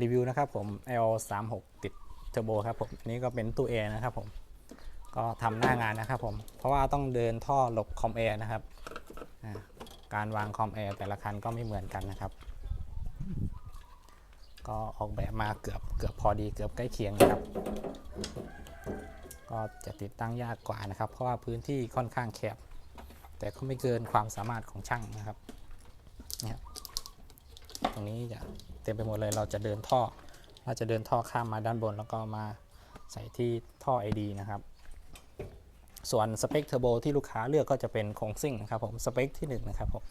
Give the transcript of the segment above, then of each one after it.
รีวิวนะครับผม L36 ติดเทอร์โบครับผมอันนี้ก็เป็นตู้แอร์นะครับผม ก็ทำหน้างานนะครับผม เพราะว่าต้องเดินท่อหลบคอมแอร์นะครับ การวางคอมแอร์แต่ละคันก็ไม่เหมือนกันนะครับ ก็ออกแบบมาเกือบเกือบพอดีเกือบใกล้เคียงนะครับ ก็จะติดตั้งยากกว่านะครับ เพราะว่าพื้นที่ค่อนข้างแคบ แต่ก็ไม่เกินความสามารถของช่างนะครับ รงนี้จะเต็มไปหมดเลยเราจะเดินท่อ เราจะเดินท่อข้ามมาด้านบน แล้วก็มาใส่ที่ท่อ ID นะครับ ส่วนสเปคเทอร์โบที่ลูกค้าเลือกก็จะเป็นโครงซิ่งนะครับผมสเปคที่1นงนะครับผม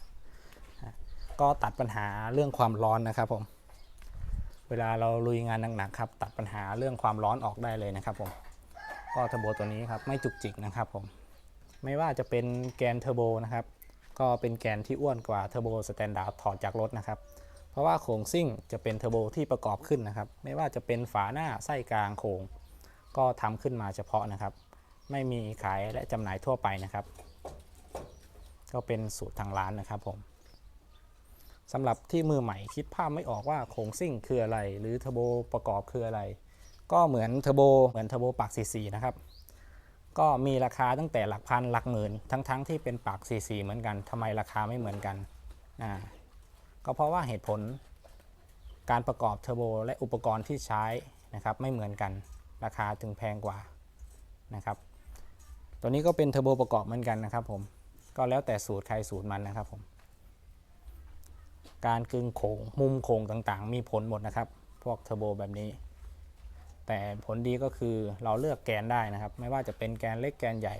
ก็ตัดปัญหาเรื่องความร้อนนะครับผมเวลาเราลุยงานหนักๆครับตัดปัญหาเรื่องความร้อนออกได้เลยนะครับผมก็เทอร์โบตัวนี้ครับไม่จุกจิกนะครับผมไม่ว่าจะเป็นแกนเทอร์โบนะครับก็เป็นแกนที่อ้วนกว่าเทอร์โบสแตนดาร์ดถอดจากรถนะครับ ราะว่าโครงซิ่งจะเป็นเทอร์โบที่ประกอบขึ้นนะครับ ไม่ว่าจะเป็นฝาหน้าไส้กลางโครงก็ทำขึ้นมาเฉพาะนะครับ ไม่มีขายและจำหน่ายทั่วไปนะครับ ก็เป็นสูตรทางร้านนะครับผมสำหรับที่มือใหม่คิดภาพไม่ออกว่าโครงซิ่งคืออะไร หรือเทอร์โบประกอบคืออะไร ก็เหมือนเทอร์โบเหมือนเทอร์โบปากซีนะครับก็มีราคาตั้งแต่หลักพันหลักหมื่นทั้งๆทที่เป็นปากซีเหมือนกันทำไมราคาไม่เหมือนกันอ่า ก็เพราะว่าเหตุผลการประกอบเทอร์โบและอุปกรณ์ที่ใช้นะครับไม่เหมือนกันราคาจึงแพงกว่านะครับ ตัวนี้ก็เป็นเทอร์โบประกอบเหมือนกันนะครับผมก็แล้วแต่สูตรใครสูตรมันนะครับผมการกึงโค้งมุมโค้งต่างๆ มีผลหมดนะครับ พวกเทอร์โบแบบนี้ แต่ผลดีก็คือเราเลือกแกนได้นะครับ ไม่ว่าจะเป็นแกนเล็กแกนใหญ่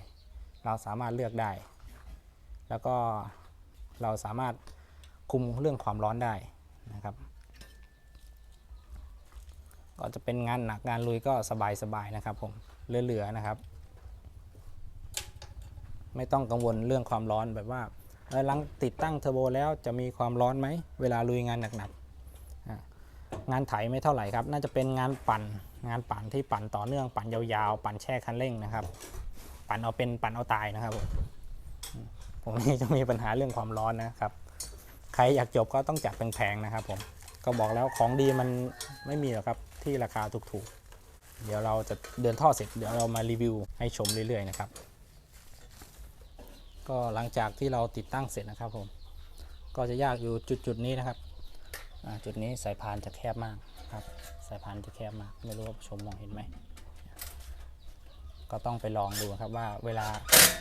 เราสามารถเลือกได้ แล้วก็เราสามารถ คุมเรื่องความร้อนได้นะครับ ก็จะเป็นงานหนักงานลุยก็สบายๆนะครับผมเหลือๆนะครับ ไม่ต้องกังวลเรื่องความร้อนแบบว่าเอ่อหลังติดตั้งเทอร์โบแล้วจะมีความร้อนไหมเวลาลุยงานหนักๆอ่างานไถไม่เท่าไหร่ครับ น่าจะเป็นงานปั่น งานปั่นที่ปั่นต่อเนื่องปั่นยาวๆ ปั่นแช่คันเร่งนะครับ ปั่นเอาเป็นปั่นเอาตายนะครับผมผมนี่จะมีปัญหาเรื่องความร้อนนะครับ ครอยากจบก็ต้องจัดแพงๆนะครับผมก็บอกแล้วของดีมันไม่มีหรอกครับที่ราคาถูกๆ เดี๋ยวเราจะเดินท่อเสร็จเดี๋ยวเรามารีวิวให้ชมเรื่อยๆนะครับก็หลังจากที่เราติดตั้งเสร็จนะครับผมก็จะยากอยู่จุดๆนี้นะครับจุดนี้สายพานจะแคบมากครับสายพานจะแคบมากไม่รู้ว่าชมมองเห็นไหมก็ต้องไปลองดูครับว่าเวลา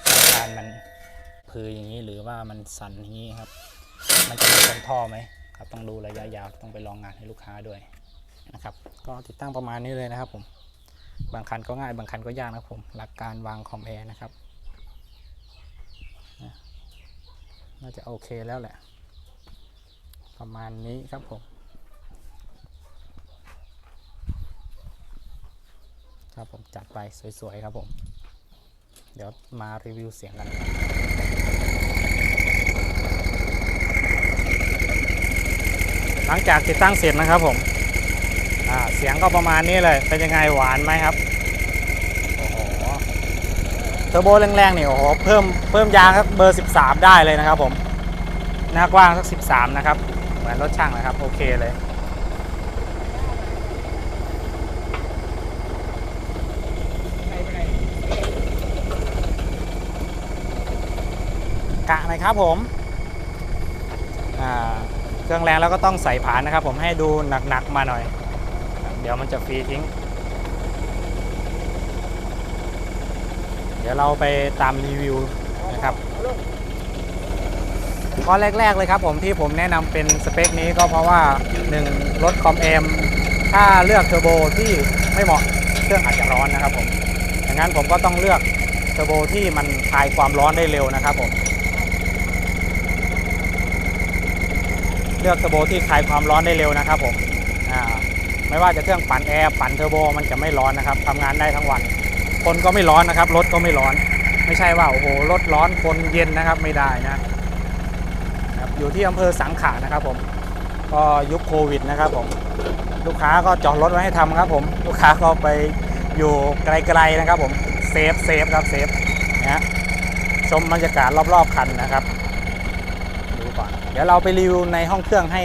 สายพานมันพืออย่างนี้หรือว่ามันสั่นอย่างนี้ครับ มันจะเป็นท่อไหมครับต้องดูระยะยาวต้องไปลองงานให้ลูกค้าด้วยนะครับ ก็ติดตั้งประมาณนี้เลยนะครับ ผม บางคันก็ง่ายบางคันก็ยากนะครับผมหลักการวางคอมแอร์นะครับน่าจะโอเคแล้วแหละ ประมาณนี้ครับผมครับผมจัดไปสวยๆครับผม เดี๋ยวมารีวิวเสียงกันครับ หลังจากติดตั้งเสร็จนะครับผมเสียงก็ประมาณนี้เลย เป็นยังไงหวานไหมครับโอ้โหเทอร์โบแรงๆนี่โอ้โหเพิ่มเพิ่มยางครับเบอร์ 13 ได้เลยนะครับผมหน้ากว้างสัก 13 นะครับ เหมือนรถช่างนะครับ โอเคเลยกะหนครับผม อ่า เครื่องแรงแล้วก็ต้องใส่ผานนะครับ ผมให้ดูหนักๆมาหน่อย เดี๋ยวมันจะฟรีทิ้ง เดี๋ยวเราไปตามรีวิวนะครับข้อแรก ๆ เลยครับผมที่ผมแนะนำเป็นสเปคนี้ก็เพราะว่า 1 รถคอมเอมถ้าเลือกเทอร์โบที่ไม่เหมาะเครื่องอาจจะร้อนนะครับผมดังนั้นผมก็ต้องเลือกเทอร์โบที่มันคลายความร้อนได้เร็วนะครับผม เลือกเทอร์โบที่คลายความร้อนได้เร็วนะครับผมอ่าไม่ว่าจะเครื่องปั่นแอร์ปั่นเทอร์โบมันจะไม่ร้อนนะครับทำงานได้ทั้งวัน คนก็ไม่ร้อนนะครับรถก็ไม่ร้อน ไม่ใช่ว่าโอ้โหรถร้อนคนเย็นนะครับไม่ได้นะครับอยู่ที่อำเภอสังขะนะครับผมก็ยุคโควิดนะครับผมลูกค้าก็จอดรถไว้ให้ทำครับผมลูกค้าก็ไปอยู่ไกลๆนะครับผมเซฟเซฟครับเซฟนะฮะชมบรรยากาศรอบๆคันนะครับ ดี๋ยวเราไปรีวิวในห้องเครื่องให้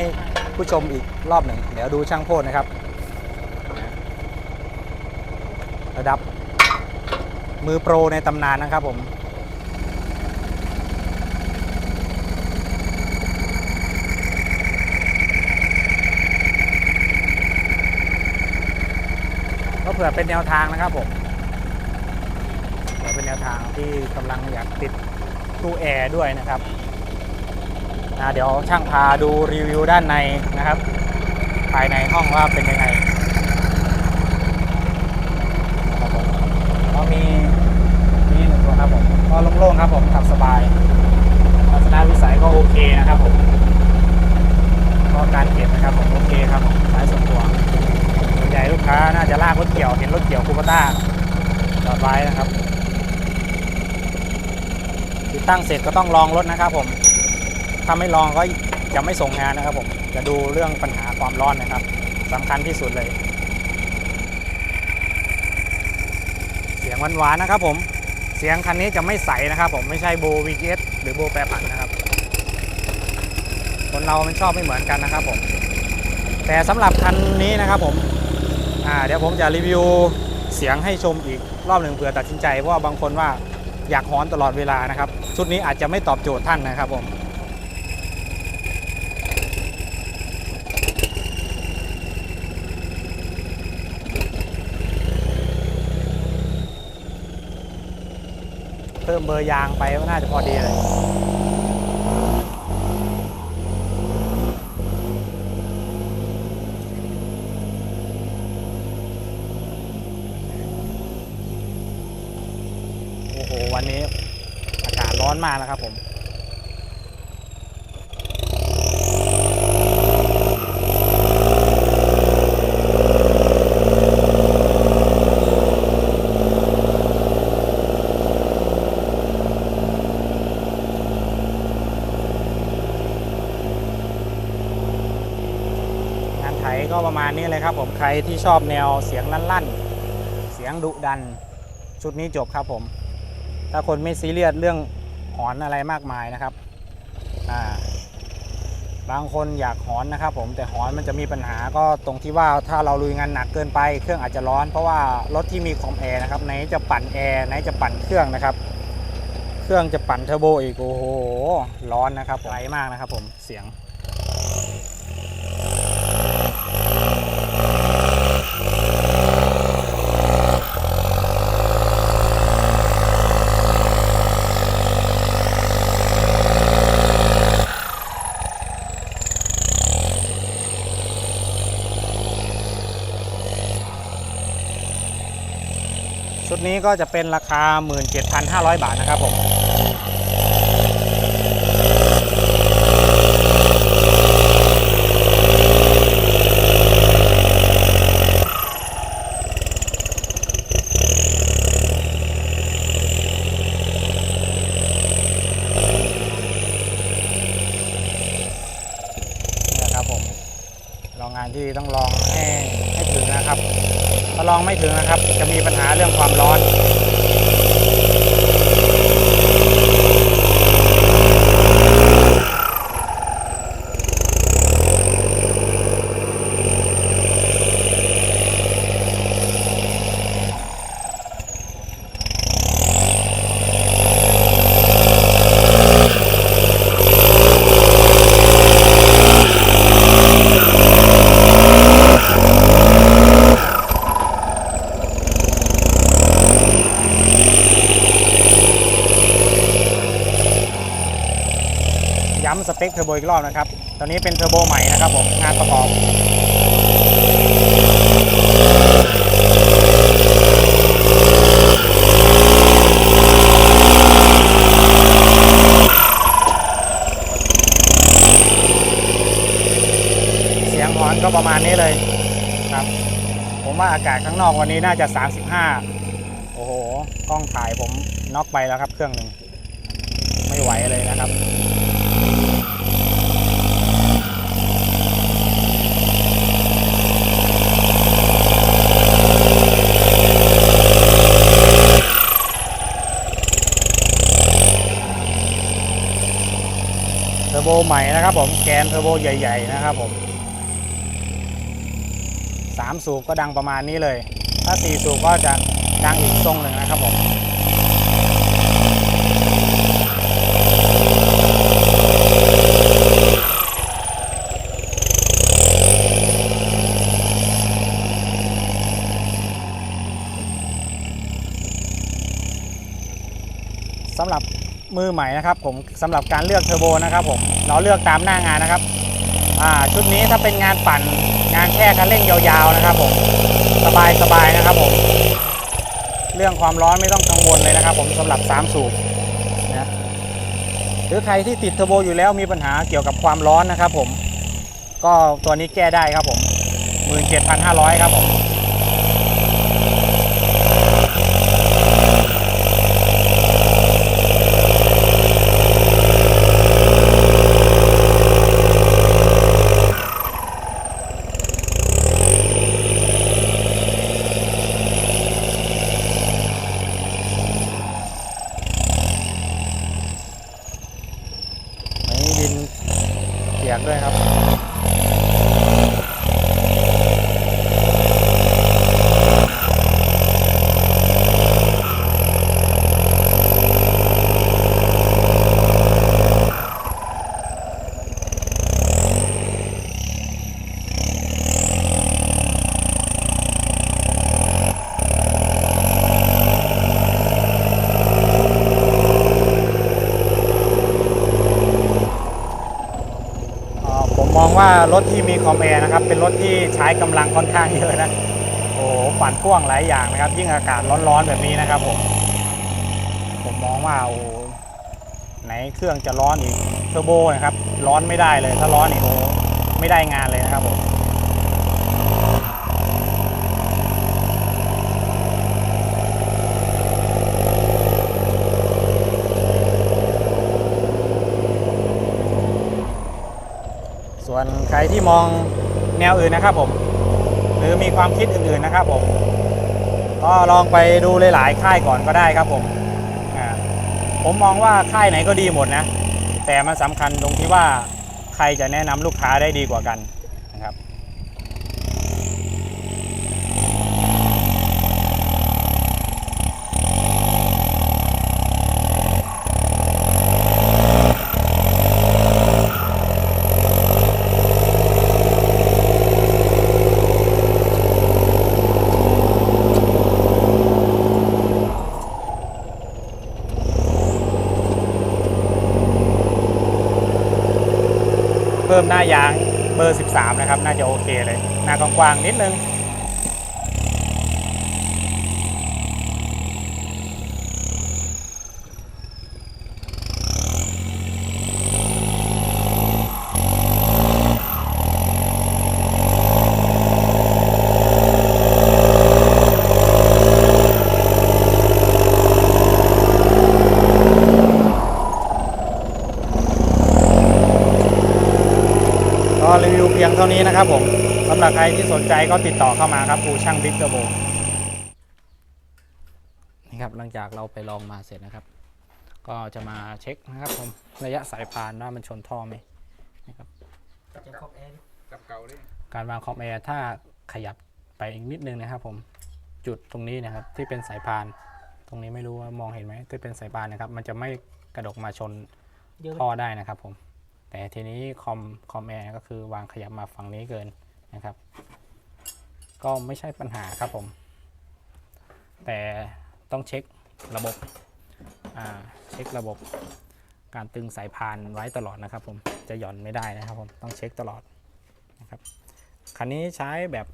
ผู้ชมอีกรอบหนึ่งเดี๋ยวดูช่างโพดนะครับ ระดับมือโปรในตำนานนะครับผมก็เผื่อเป็นแนวทางนะครับผมเผื่อเป็นแนวทางที่กำลังอยากติดตู้แอร์ด้วยนะครับ อ่าเดี๋ยวช่างพาดูรีวิวด้านในนะครับ ภายในห้องว่าเป็นยังไงครับผมก็มีมีหนึ่งตัวครับผมก็โล่งๆครับผมขับสบายทัศนวิสัยก็โอเคนะครับผมก็การเก็บนะครับผมโอเคครับผมสายส่วนตัวส่วนใหญ่ลูกค้าน่าจะลากรถเกี่ยวเห็นรถเกี่ยวคูปต้าจอดไว้นะครับ ติดตั้งเสร็จก็ต้องลองรถนะครับผม ถ้าไม่ลองก็จะไม่ส่งงานนะครับผมจะดูเรื่องปัญหาความร้อนนะครับสำคัญที่สุดเลย เสียงหวานๆนะครับผมเสียงคันนี้จะไม่ใสนะครับ ผมไม่ใช่โบ VGS หรือโบแปรผันนะครับ คนเรามันชอบไม่เหมือนกันนะครับผมแต่สำหรับคันนี้นะครับผมเดี๋ยวผมจะรีวิวเสียงให้ชมอีกรอบหนึ่งเผื่อตัดสินใจเพราะว่าบางคนว่าอยากฮอนตลอดเวลานะครับ ชุดนี้อาจจะไม่ตอบโจทย์ท่านนะครับผม เพิ่มเบอร์ยางไปก็น่าจะพอดีเลยโอ้โหวันนี้อากาศร้อนมากนะครับผม ก็ประมาณนี้เลยครับผมใครที่ชอบแนวเสียงลั่นๆ เสียงดุดัน ชุดนี้จบครับผม ถ้าคนไม่ซีเรียสเรื่องหอนอะไรมากมายนะครับอ่าบางคนอยากหอนนะครับผมแต่หอนมันจะมีปัญหาก็ตรงที่ว่าถ้าเราลุยงานหนักเกินไปเครื่องอาจจะร้อน เพราะว่ารถที่มีคอมแอร์นะครับไหนจะปั่นแอร์ไหนจะปั่นเครื่องนะครับ เครื่องจะปั่นเทอร์โบอีกโอ้โหร้อนนะครับไวมากนะครับผมเสียง ก็จะเป็นราคา 17,500 บาทนะครับผม นี่นะครับผม ลองงานที่ต้องลองให้ให้ถึงนะครับ ถ้าลองไม่ถึงนะครับ จะมีปัญหาเรื่องความร้อน ย้ำสเปคเทอร์โบอีกรอบนะครับ ตอนนี้เป็นเทอร์โบใหม่นะครับผม งานประกอบ เสียงหอนก็ประมาณนี้เลยครับ ผมว่าอากาศข้างนอกวันนี้น่าจะ 35 โอ้โห กล้องถ่ายผมน็อกไปแล้วครับเครื่องหนึ่งไม่ไหวเลยนะครับ เทอร์โบ ใหม่นะครับผมแกนเทอร์โบใหญ่ ๆ นะครับผมสามสูบก็ดังประมาณนี้เลย ถ้าสี่สูบก็จะดังอีกทรงหนึ่งนะครับผม สำหรับมื อใหม่นะครับผมสำหรับการเลือกเทอร์โบนะครับผมเราเลือกตามหน้างานนะครับชุดนี้ถ้าเป็นงานปั่นงานแค่คันเร่งยาวๆนะครับผมสบายสบายๆนะครับผมเรื่องความร้อนไม่ต้องกังวลเลยนะครับ ผมสำหรับ 3 สูบนะหรือใครที่ติดเทอร์โบอยู่แล้วมีปัญหาเกี่ยวกับความร้อนนะครับผมก็ตัวนี้แก้ได้ครับผม17,500 ครับผม อันนี้ดินเปียกด้วยครับ เอ่อผมมอง ว่ารถที่มีคอมแอร์นะครับ เป็นรถที่ใช้กำลังค่อนข้างเยอะนะ โอ้โหฝันพ่วงหลายอย่างนะครับ ยิ่งอากาศร้อนๆแบบนี้นะครับผม ผมมองว่าโอ้ไหนเครื่องจะร้อนอีกเทอร์โบนะครับ ร้อนไม่ได้เลย ถ้าร้อนอีกโอ้ไม่ได้งานเลยนะครับผม ส่วนใครที่มองแนวอื่นนะครับผม หรือมีความคิดอื่นๆนะครับผม ก็ลองไปดูหลายๆค่ายก่อนก็ได้ครับผมผมมองว่าค่ายไหนก็ดีหมดนะ แต่มันสำคัญตรงที่ว่าใครจะแนะนำลูกค้าได้ดีกว่ากันนะครับ เพิ่มหน้ายางเบอร์ 13 นะครับ น่าจะโอเคเลย หน้ากว้างๆนิดนึง รีวิวเพียงเท่านี้นะครับผมสำหรับใครที่สนใจก็ติดต่อเข้ามาครับอูช่างบิ๊กเทอร์โบนี่ครับหลังจากเราไปลองมาเสร็จนะครับ ก็จะมาเช็คนะครับผมระยะสายพานว่ามันชนท่อไหมนะครับจะครบแอร์กับเก่าเลยการวางคอมแอร์ถ้าขยับไปอีกนิดนึงนะครับ ผมจุดตรงนี้นะครับที่เป็นสายพาน ตรงนี้ไม่รู้ว่ามองเห็นไหมที่เป็นสายพานนะครับ มันจะไม่กระดกมาชนเยอะท่อได้นะครับผม แต่ทีนี้คอมคอมแอร์ก็คือวางขยับมาฝั่งนี้เกินนะครับ ก็ไม่ใช่ปัญหาครับผม แต่ต้องเช็คระบบเช็คระบบการตึงสายพานไว้ตลอดนะครับ ผมจะหย่อนไม่ได้นะครับผมต้องเช็คตลอดนะครับคันนี้ใช้แบบ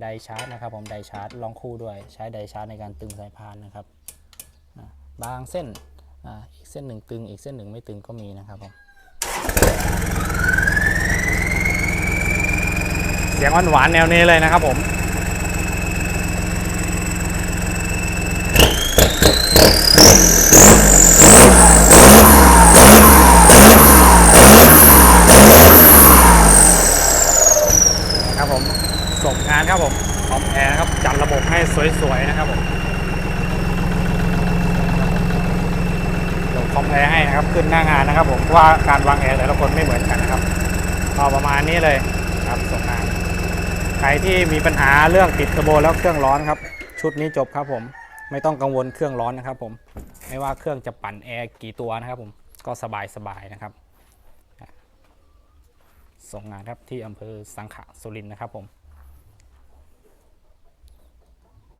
ไดชาร์จนะครับ ผมไดชาร์จลองคู่ด้วยใช้ไดชาร์จในการตึงสายพานนะครับบางเส้นออีกเส้นหนึ่งตึงอีกเส้นหนึ่งไม่ตึงก็มีนะครับผม เสียงหวานๆแนวนี้เลยนะครับผมครับผมส่งงานครับผมคอมแอร์นะครับจัดระบบให้สวยๆนะครับผมลงคอมแอร์ให้นะครับขึ้นหน้างานนะครับผมว่าการวางแอร์แต่ละคนไม่เหมือนกันนะครับก็ประมาณนี้เลยครับส่งงาน ใครที่มีปัญหาเรื่องติดเทอร์โบแล้วเครื่องร้อนครับ ชุดนี้จบครับผมไม่ต้องกังวลเครื่องร้อนนะครับผมไม่ว่าเครื่องจะปั่นแอร์กี่ตัวนะครับผมก็สบายสบายนะครับ ส่งงานครับที่อำเภอสังขะสุรินทร์นะครับผม